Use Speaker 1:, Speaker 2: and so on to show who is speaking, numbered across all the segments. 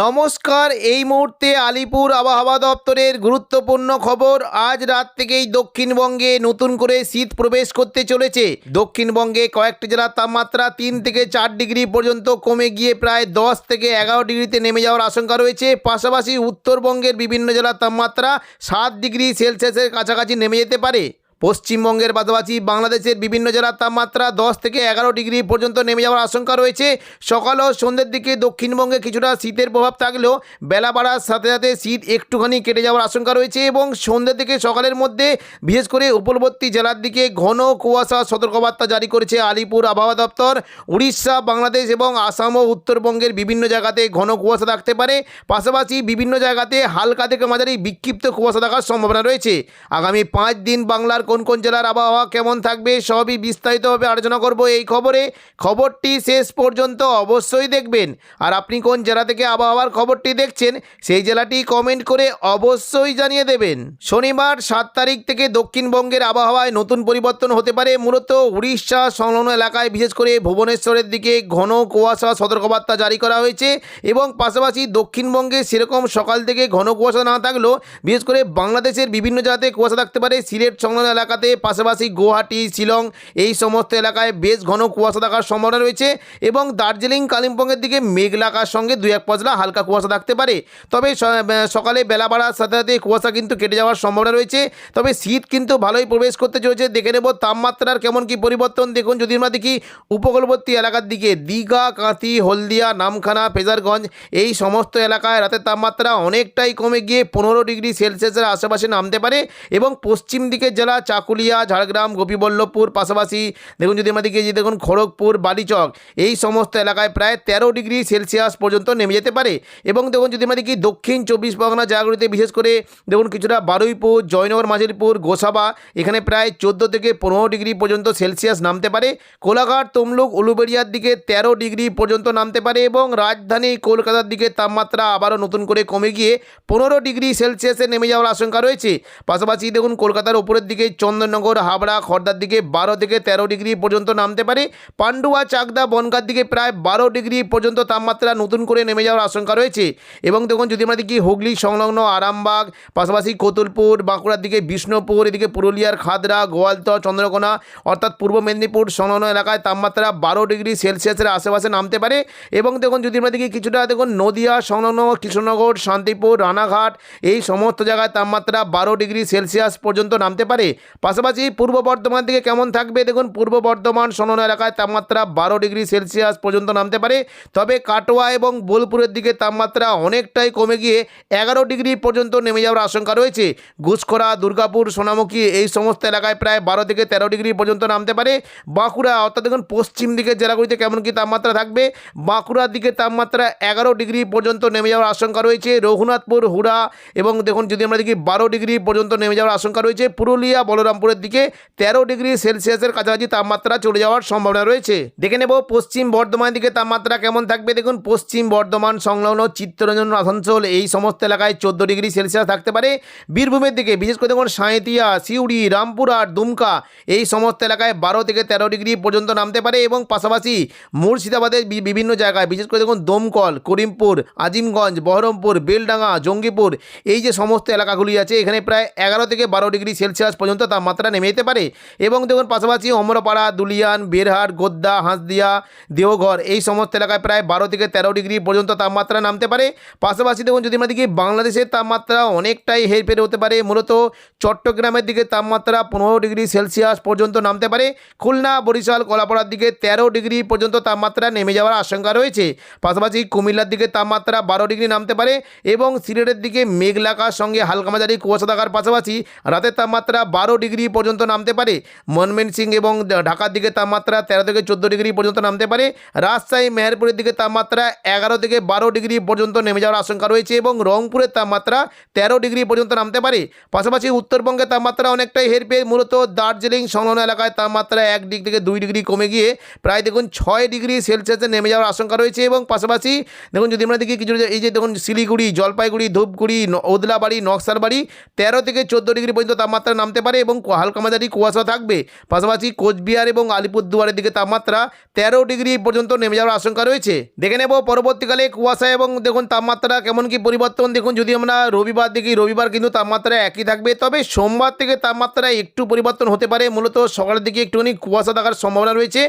Speaker 1: নমস্কার, এই মুহূর্তে আলিপুর আবহাওয়া দপ্তরের গুরুত্বপূর্ণ খবর। আজ রাত থেকেই দক্ষিণবঙ্গে নতুন করে শীত প্রবেশ করতে চলেছে। দক্ষিণবঙ্গে কয়েকটি জেলার তাপমাত্রা তিন থেকে চার ডিগ্রি পর্যন্ত কমে গিয়ে প্রায় দশ থেকে এগারো ডিগ্রিতে নেমে যাওয়ার আশঙ্কা রয়েছে। পাশাপাশি উত্তরবঙ্গের বিভিন্ন জেলার তাপমাত্রা সাত ডিগ্রি সেলসিয়াসের কাছাকাছি নেমে যেতে পারে। পশ্চিমবঙ্গের পাশাপাশি বাংলাদেশের বিভিন্ন জেলার তাপমাত্রা দশ থেকে এগারো ডিগ্রি পর্যন্ত নেমে যাওয়ার আশঙ্কা রয়েছে। সকাল ও সন্ধ্যের দিকে দক্ষিণবঙ্গে কিছুটা শীতের প্রভাব থাকলেও বেলা বাড়ার সাথে সাথে শীত একটুখানি কেটে যাওয়ার আশঙ্কা রয়েছে এবং সন্ধ্যের দিকে সকালের মধ্যে বিশেষ করে উপলবর্তী জেলার দিকে ঘন কুয়াশা সতর্কবার্তা জারি করেছে আলিপুর আবহাওয়া দপ্তর। উড়িষ্যা, বাংলাদেশ এবং আসাম ও উত্তরবঙ্গের বিভিন্ন জায়গাতে ঘন কুয়াশা থাকতে পারে। পাশাপাশি বিভিন্ন জায়গাতে হালকা থেকে মাঝারি বিক্ষিপ্ত কুয়াশা থাকার সম্ভাবনা রয়েছে। আগামী পাঁচ দিন বাংলার কোন কোন জেলার আবহাওয়া কেমন থাকবে সবই বিস্তারিতভাবে আলোচনা করব এই খবরে। খবরটি শেষ পর্যন্ত অবশ্যই দেখবেন। আর আপনি কোন জেলা থেকে আবহাওয়ার খবরটি দেখছেন, সেই জেলাটি কমেন্ট করে অবশ্যই জানিয়ে দেবেন। শনিবার সাত তারিখ থেকে দক্ষিণবঙ্গের আবহাওয়ায় নতুন পরিবর্তন হতে পারে। মূলত উড়িষ্যা সংলগ্ন এলাকায়, বিশেষ করে ভুবনেশ্বরের দিকে ঘন কুয়াশা সতর্কবার্তা জারি করা হয়েছে এবং পাশাপাশি দক্ষিণবঙ্গে সেরকম সকাল থেকে ঘন কুয়াশা না থাকলেও, বিশেষ করে বাংলাদেশের বিভিন্ন জায়গাতে কুয়াশা থাকতে পারে। সিলেট সংলগ্ন এলাকাতে পাশাপাশি গুয়াহাটি, শিলং এই সমস্ত এলাকায় বেশ ঘন কুয়াশা থাকার সম্ভাবনা রয়েছে এবং দার্জিলিং, কালিম্পংয়ের দিকে মেঘলাকার সঙ্গে দুই এক পশলা হালকা কুয়াশা থাকতে পারে। তবে সকালে বেলা বাড়ার সাথে সাথে কুয়াশা কিন্তু কেটে যাওয়ার সম্ভাবনা রয়েছে। তবে শীত কিন্তু ভালোই প্রবেশ করতে চলেছে। দেখে নেব তাপমাত্রার কেমন কি পরিবর্তন। দেখুন যদি আমরা দেখি, উপকূলবর্তী এলাকার দিকে দীঘা, কাঁথি, হলদিয়া, নামখানা, ফেজারগঞ্জ এই সমস্ত এলাকায় রাতের তাপমাত্রা অনেকটাই কমে গিয়ে পনেরো ডিগ্রি সেলসিয়াসের আশেপাশে নামতে পারে এবং পশ্চিম দিকের জেলা চাকুলিয়া, ঝাড়গ্রাম, গোপীবল্লভপুর পাশাপাশি দেখুন যদি আমাদেরকে যে দেখুন খড়গপুর, বালিচক, এই সমস্ত এলাকায় প্রায় তেরো ডিগ্রি সেলসিয়াস পর্যন্ত নেমে যেতে পারে। এবং দেখুন যদি আমরা দেখি দক্ষিণ চব্বিশ পরগনা জায়গাগুলিতে বিশেষ করে দেখুন কিছুটা বারুইপুর, জয়নগর, মাঝিরপুর, গোসাবা, এখানে প্রায় চোদ্দ থেকে পনেরো ডিগ্রি পর্যন্ত সেলসিয়াস নামতে পারে। কোলাঘাট, তমলুক, উলুবেড়িয়ার দিকে তেরো ডিগ্রি পর্যন্ত নামতে পারে এবং রাজধানী কলকাতার দিকে তাপমাত্রা আবারও নতুন করে কমে গিয়ে পনেরো ডিগ্রি সেলসিয়াসে নেমে যাওয়ার আশঙ্কা রয়েছে। পাশাপাশি দেখুন কলকাতার উপরের দিকে চন্দননগর, হাবড়া খড়দার দিকে বারো থেকে তেরো ডিগ্রি পর্যন্ত নামতে পারে। পান্ডুয়া, চাকদা বনগার দিকে প্রায় বারো ডিগ্রি পর্যন্ত তাপমাত্রা নতুন করে নেমে যাওয়ার আশঙ্কা রয়েছে। এবং দেখুন, যদি আমরা দেখি হুগলি, সংলগ্ন আরামবাগ, পাশাপাশি কতুলপুর, বাঁকুড়ার দিকে বিষ্ণুপুর, এদিকে পুরুলিয়ার খাদরা, গোয়ালতর, চন্দ্রকোনা, অর্থাৎ পূর্ব মেদিনীপুর সংলগ্ন এলাকায় তাপমাত্রা বারো ডিগ্রি সেলসিয়াসের আশেপাশে নামতে পারে। এবং দেখুন, যদি আমরা দেখি কিছুটা দেখুন, নদিয়া, সংলগ্ন কৃষ্ণনগর, শান্তিপুর, রানাঘাট, এই সমস্ত জায়গায় তাপমাত্রা বারো ডিগ্রি সেলসিয়াস পর্যন্ত নামতে পারে। পাশাপাশি পূর্ব বর্ধমান দিকে কেমন থাকবে? দেখুন, পূর্ব বর্ধমান সংলগ্ন এলাকায় তাপমাত্রা বারো ডিগ্রি সেলসিয়াস পর্যন্ত নামতে পারে। তবে কাটোয়া এবং বোলপুরের দিকে তাপমাত্রা অনেকটাই কমে গিয়ে এগারো ডিগ্রি পর্যন্ত নেমে যাওয়ার আশঙ্কা রয়েছে। ঘুষখরা, দুর্গাপুর, সোনামুখী এই সমস্ত এলাকায় প্রায় বারো থেকে তেরো ডিগ্রি পর্যন্ত নামতে পারে। বাঁকুড়া, অর্থাৎ দেখুন, পশ্চিম দিকের জেলাগুলিতে কেমন কী তাপমাত্রা থাকবে? বাঁকুড়ার দিকে তাপমাত্রা এগারো ডিগ্রি পর্যন্ত নেমে যাওয়ার আশঙ্কা রয়েছে। রঘুনাথপুর, হুড়া এবং দেখুন, যদি আমরা দেখি, বারো ডিগ্রি পর্যন্ত নেমে যাওয়ার আশঙ্কা রয়েছে। পুরুলিয়া বলরামপুরের দিকে তেরো ডিগ্রি সেলসিয়াসের কাছাকাছি তাপমাত্রা চলে যাওয়ার সম্ভাবনা রয়েছে। দেখে নেব পশ্চিম বর্ধমানের দিকে তাপমাত্রা কেমন থাকবে। দেখুন, পশ্চিম বর্ধমান সংলগ্ন চিত্তরঞ্জন আসানসোল এই সমস্ত এলাকায় চোদ্দ ডিগ্রি সেলসিয়াস থাকতে পারে। বীরভূমের দিকে বিশেষ করে দেখুন সাঁইতিয়া সিউড়ি রামপুরহাট দুমকা এই সমস্ত এলাকায় বারো থেকে তেরো ডিগ্রি পর্যন্ত নামতে পারে এবং পাশাপাশি মুর্শিদাবাদের বিভিন্ন জায়গায় বিশেষ করে দেখুন, দমকল, করিমপুর, আজিমগঞ্জ, বহরমপুর, বেলডাঙ্গা, জঙ্গিপুর এই যে সমস্ত এলাকাগুলি আছে, এখানে প্রায় এগারো থেকে বারো ডিগ্রি সেলসিয়াস পর্যন্ত তাপমাত্রা নেমে যেতে পারে। এবং দেখুন, পাশাপাশি অমরপাড়া, দুলিয়ান, বেরহাট, গোদ্দা, হাঁসদিয়া, দেওঘর এই সমস্ত এলাকায় প্রায় বারো থেকে তেরো ডিগ্রি পর্যন্ত তাপমাত্রা নামতে পারে। পাশাপাশি দেখুন, যদি আমরা দেখি, বাংলাদেশের তাপমাত্রা অনেকটাই হেরফের হতে পারে। মূলত চট্টগ্রামের দিকে তাপমাত্রা পনেরো ডিগ্রি সেলসিয়াস পর্যন্ত নামতে পারে। খুলনা, বরিশাল, কলাপাড়ার দিকে তেরো ডিগ্রি পর্যন্ত তাপমাত্রা নেমে যাওয়ার আশঙ্কা রয়েছে। পাশাপাশি কুমিল্লার দিকে তাপমাত্রা বারো ডিগ্রি নামতে পারে এবং সিলেটের দিকে মেঘলাকার সঙ্গে হালকা মাঝারি কুয়াশা থাকার পাশাপাশি রাতের তাপমাত্রা বারো ডিগ্রি পর্যন্ত নামতে পারে মনমেনসিং এবং ঢাকার দিকে তাপমাত্রা তেরো থেকে চোদ্দ ডিগ্রি পর্যন্ত নামতে পারে, রাজশাহী, মেহেরপুরের দিকে তাপমাত্রা এগারো থেকে বারো ডিগ্রি পর্যন্ত নেমে যাওয়ার আশঙ্কা রয়েছে এবং রংপুরের তাপমাত্রা তেরো ডিগ্রি পর্যন্ত নামতে পারে। পাশাপাশি উত্তরবঙ্গের তাপমাত্রা অনেকটাই হেরফের, মূলত দার্জিলিং সংলগ্ন এলাকায় তাপমাত্রা এক ডিগ্রি থেকে দুই ডিগ্রি কমে গিয়ে প্রায় দেখুন ছয় ডিগ্রি সেলসিয়াসে নেমে যাওয়ার আশঙ্কা রয়েছে এবং পাশাপাশি দেখুন যদি আমরা দেখি কিছু এই যে দেখুন শিলিগুড়ি, জলপাইগুড়ি, ধূপগুড়ি ওদলাবাড়ি নকশালবাড়ি তেরো থেকে চোদ্দ ডিগ্রি পর্যন্ত তাপমাত্রা নামতে পারে এবং হালকা মাঝারি কুয়াশা থাকবে। পাশাপাশি কোচবিহার এবং আলিপুরদুয়ারের দিকে তাপমাত্রা তেরো ডিগ্রি পর্যন্ত নেমে যাওয়ার আশঙ্কা রয়েছে। দেখে নেব পরবর্তীকালে কুয়াশা এবং দেখুন তাপমাত্রা কেমন কি পরিবর্তন। দেখুন, যদি আমরা রবিবার দেখি, রবিবার কিন্তু তাপমাত্রা একই থাকবে। তবে সোমবার থেকে তাপমাত্রা একটু পরিবর্তন হতে পারে। মূলত সকালের দিকে একটুখানি কুয়াশা থাকার সম্ভাবনা রয়েছে।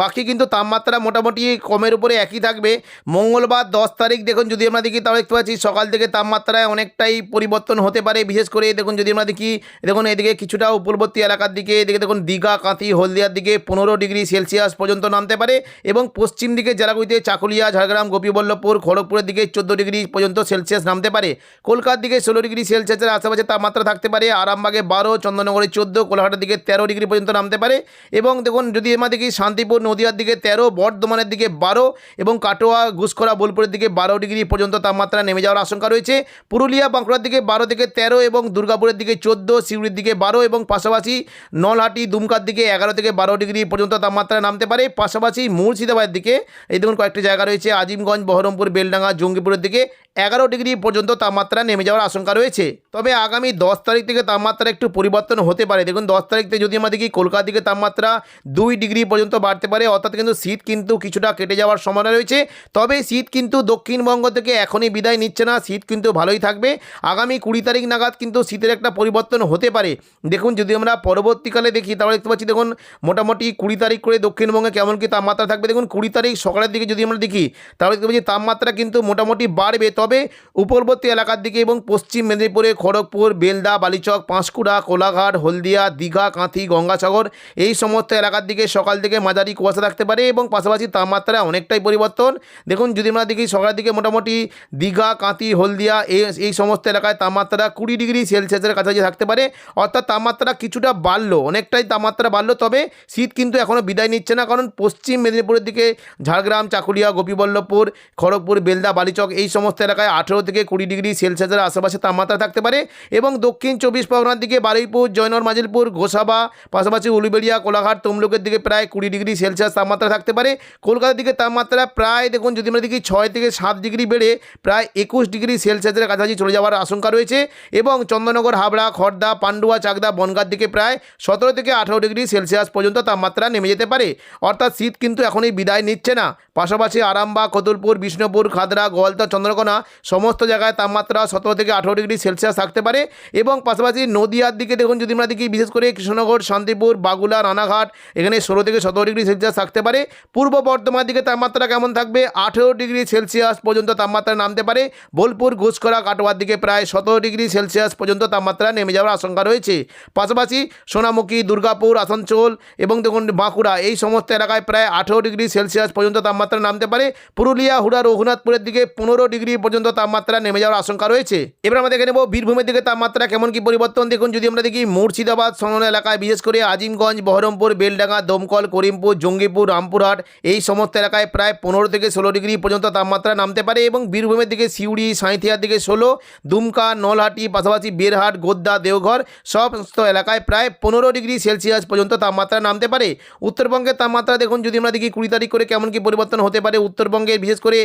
Speaker 1: বাকি কিন্তু তাপমাত্রা মোটামুটি কমের উপরে একই থাকবে। মঙ্গলবার দশ তারিখ, দেখুন, যদি আমরা দেখি, তাহলে দেখতে পাচ্ছি সকাল থেকে তাপমাত্রায় অনেকটাই পরিবর্তন হতে পারে। বিশেষ করে, দেখুন, যদি আমরা দেখি, দেখুন, এদিকে কিছুটা উপরবর্তী এলাকার দিকে, এদিকে দেখুন দীঘা, কাঁথি, হলদিয়ার দিকে পনেরো ডিগ্রি সেলসিয়াস পর্যন্ত নামতে পারে এবং পশ্চিম দিকে জেলাগুলিতে চাকুলিয়া, ঝাড়গ্রাম, গোপীবল্লভপুর, খড়গপুরের দিকে চোদ্দ ডিগ্রি পর্যন্ত সেলসিয়াস নামতে পারে। কলকাতার দিকে ষোলো ডিগ্রি সেলসিয়াসের আশেপাশে তাপমাত্রা থাকতে পারে। আরামবাগে বারো, চন্দননগরে চোদ্দ, কোলাঘাটের দিকে তেরো ডিগ্রি পর্যন্ত নামতে পারে এবং দেখুন যদি আমরা দেখি শান্তিপুর, নদিয়ার দিকে তেরো, বর্ধমানের দিকে বারো এবং কাটোয়া ঘুষখরা বোলপুরের দিকে বারো ডিগ্রি পর্যন্ত তাপমাত্রা নেমে যাওয়ার আশঙ্কা রয়েছে। পুরুলিয়া, বাঁকুড়ার দিকে বারো থেকে তেরো এবং দুর্গাপুরের দিকে চোদ্দ সিউড়ির দিকে বারো এবং পাশাপাশি নলহাটি দুমকার দিকে এগারো থেকে বারো ডিগ্রি পর্যন্ত তাপমাত্রা নামতে পারে। পাশাপাশি মুর্শিদাবাদের দিকে এই দেখুন কয়েকটি জায়গা রয়েছে। আজিমগঞ্জ, বহরমপুর, বেলডাঙ্গা, জঙ্গিপুরের দিকে এগারো ডিগ্রি পর্যন্ত তাপমাত্রা নেমে যাওয়ার আশঙ্কা রয়েছে। তবে আগামী দশ তারিখ থেকে তাপমাত্রা একটু পরিবর্তন হতে পারে। দেখুন, দশ তারিখ থেকে যদি আমরা দেখি কলকাতা দিকে তাপমাত্রা দুই ডিগ্রি পর্যন্ত বাড়তে পারে, অর্থাৎ কিন্তু শীত কিন্তু কিছুটা কেটে যাওয়ার সম্ভাবনা রয়েছে। তবে শীত কিন্তু দক্ষিণবঙ্গ থেকে এখনই বিদায় নিচ্ছে না, শীত কিন্তু ভালোই থাকবে। আগামী কুড়ি তারিখ নাগাদ কিন্তু শীতের একটা পরিবর্তন হতে পারে। দেখুন, যদি আমরা পরবর্তীকালে দেখি, তাহলে দেখতে পাচ্ছি, দেখুন, মোটামুটি কুড়ি তারিখ করে দক্ষিণবঙ্গে কেমন কি তাপমাত্রা থাকবে। দেখুন, কুড়ি তারিখ সকালের দিকে যদি আমরা দেখি, তাহলে দেখতে পাচ্ছি তাপমাত্রা কিন্তু মোটামুটি বাড়বে। তবে উপরবর্তী এলাকার দিকে এবং পশ্চিম মেদিনীপুরে খড়গপুর, বেলদা, বালিচক, পাঁশকুড়া, কোলাঘাট, হলদিয়া, দীঘা, কাঁথি, গঙ্গাসাগর এই সমস্ত এলাকার দিকে সকাল থেকে মাঝারি কুয়াশা থাকতে পারে এবং পাশাপাশি তাপমাত্রা অনেকটাই পরিবর্তন। দেখুন, যদি আমরা দেখি সকালের দিকে মোটামুটি দীঘা, কাঁথি, হলদিয়া এই এই সমস্ত এলাকায় তাপমাত্রা কুড়ি ডিগ্রি সেলসিয়াসের কাছাকাছি থাকতে পারে। অর্থাৎ তাপমাত্রা কিছুটা বাড়লো, অনেকটাই তাপমাত্রা বাড়লো, তবে শীত কিন্তু এখনও বিদায় নিচ্ছে না। কারণ পশ্চিম মেদিনীপুরের দিকে ঝাড়গ্রাম, চাকুলিয়া, গোপীবল্লভপুর, খড়গপুর, বেলদা, বালিচক এই সমস্ত এলাকায় আঠেরো থেকে কুড়ি ডিগ্রি সেলসিয়াসের আশেপাশে তাপমাত্রা থাকতে পারে এবং দক্ষিণ চব্বিশ পরগনার দিকে বারুইপুর জয়নর মাজিলপুর গোসাবা পাশাপাশি উলুবেড়িয়া, কোলাঘাট, তমলুকের দিকে প্রায় কুড়ি ডিগ্রি সেলসিয়াস তাপমাত্রা থাকতে পারে। কলকাতার দিকে তাপমাত্রা প্রায় দেখুন যদি আমরা দেখি ছয় থেকে সাত ডিগ্রি বেড়ে প্রায় একুশ ডিগ্রি সেলসিয়াসের কাছাকাছি চলে যাওয়ার আশঙ্কা রয়েছে এবং চন্দননগর হাবড়া খড়দা পান্ডুয়া, চাকদা, বনগাঁর দিকে প্রায় সতেরো থেকে আঠেরো ডিগ্রি সেলসিয়াস পর্যন্ত তাপমাত্রা নেমে যেতে পারে। অর্থাৎ শীত কিন্তু এখনই বিদায় নিচ্ছে না। পাশাপাশি আরামবাগ, কতুলপুর, বিষ্ণুপুর, খাদরা গোয়ালদা চন্দ্রকোনা সমস্ত জায়গায় তাপমাত্রা সতেরো থেকে আঠেরো ডিগ্রি সেলসিয়াস থাকতে পারে এবং পাশাপাশি নদীয়ার দিকে দেখুন, যদি আমরা দেখি, বিশেষ করে কৃষ্ণনগর, শান্তিপুর, বাগুলা, রানাঘাট, এখানে ষোলো থেকে সতেরো ডিগ্রি সেলসিয়াস থাকতে পারে। পূর্ব বর্ধমান দিকে তাপমাত্রা কেমন থাকবে? আঠেরো ডিগ্রি সেলসিয়াস পর্যন্ত তাপমাত্রা নামতে পারে। বোলপুর, ঘুষখরা, কাটোয়ার দিকে প্রায় সতেরো ডিগ্রি সেলসিয়াস পর্যন্ত তাপমাত্রা নেমে যাওয়ার আশঙ্কা রয়েছে। পাশাপাশি সোনামুখী, দুর্গাপুর, আসানসোল এবং দেখুন, বাঁকুড়া, এই সমস্ত এলাকায় প্রায় আঠেরো ডিগ্রি সেলসিয়াস পর্যন্ত তাপমাত্রা নামতে পারে। পুরুলিয়া, হুড়া, রঘুনাথপুরের দিকে পনেরো ডিগ্রি পর্যন্ত তাপমাত্রা নেমে যাওয়ার আশঙ্কা রয়েছে। এবার আমরা দেখে নেব বীরভূমের দিকে তাপমাত্রা কেমন কি পরিবর্তন। দেখুন, যদি আমরা দেখি মুর্শিদাবাদ, সংলগ্ন এলাকায়, বিশেষ করে আজিমগঞ্জ, বহরমপুর, বেলডাঙ্গা, দমকল, করিমপুর, জঙ্গিপুর, রামপুরহাট, এই সমস্ত এলাকায় প্রায় পনেরো থেকে ষোলো ডিগ্রি পর্যন্ত তাপমাত্রা নামতে পারে এবং বীরভূমের দিকে সিউড়ি, সাঁইথিয়ার দিকে ষোলো, দুমকা, নলহাটি, পাশাপাশি বেরহাট গোদ্দা দেওঘর, সমস্ত এলাকায় প্রায় পনেরো ডিগ্রি সেলসিয়াস পর্যন্ত তাপমাত্রা নামতে পারে। উত্তরবঙ্গের তাপমাত্রা দেখুন, যদি আমরা দেখি কুড়ি তারিখ করে কেমন কি পরিবর্তন হতে পারে, উত্তরবঙ্গের বিশেষ করে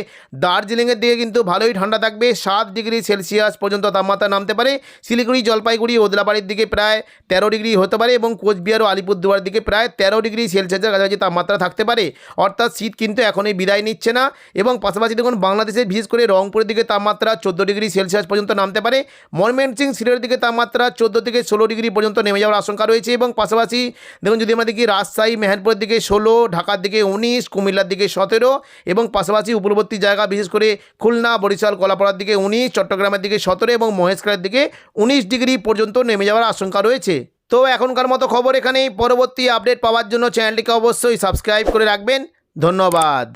Speaker 1: দার্জিলিংয়ের দিকে কিন্তু ভালোই ঠান্ডা থাকবে, সাত ডিগ্রি সেলসিয়াস পর্যন্ত তাপমাত্রা নামতে পারে। শিলিগুড়ি, জলপাইগুড়ি ওদলাবাড়ির দিকে প্রায় তেরো ডিগ্রি হতে পারে এবং কোচবিহার ও আলিপুরদুয়ার দিকে প্রায় তেরো ডিগ্রি সেলসিয়াসের কাছাকাছি তাপমাত্রা থাকতে পারে। অর্থাৎ শীত কিন্তু এখনই বিদায় নিচ্ছে না এবং পাশাপাশি দেখুন বাংলাদেশের বিশেষ করে রংপুরের দিকে তাপমাত্রা চোদ্দ ডিগ্রি সেলসিয়াস পর্যন্ত নামতে পারে। ময়মনসিং সিলেটের দিকে তাপমাত্রা চোদ্দ থেকে ষোলো ডিগ্রি পর্যন্ত নেমে যাওয়ার আশঙ্কা রয়েছে এবং পাশাপাশি দেখুন, যদি আমরা দেখি রাজশাহী, মেহেরপুরের দিকে ষোলো, ঢাকার দিকে উনিশ, কুমিল্লার দিকে সতেরো এবং পাশাপাশি উপরবর্তী জায়গা বিশেষ করে খুলনা বরিশাল কলাপাড়ার দিকে উনিশ, চট্টগ্রামের দিকে সতেরো এবং মহেশখালের দিকে উনিশ ডিগ্রি পর্যন্ত নেমে যাওয়ার আশঙ্কা রয়েছে। তো এখনকার মতো খবর এখানেই। পরবর্তী আপডেট পাওয়ার জন্য চ্যানেলটিকে অবশ্যই সাবস্ক্রাইব করে রাখবেন। ধন্যবাদ।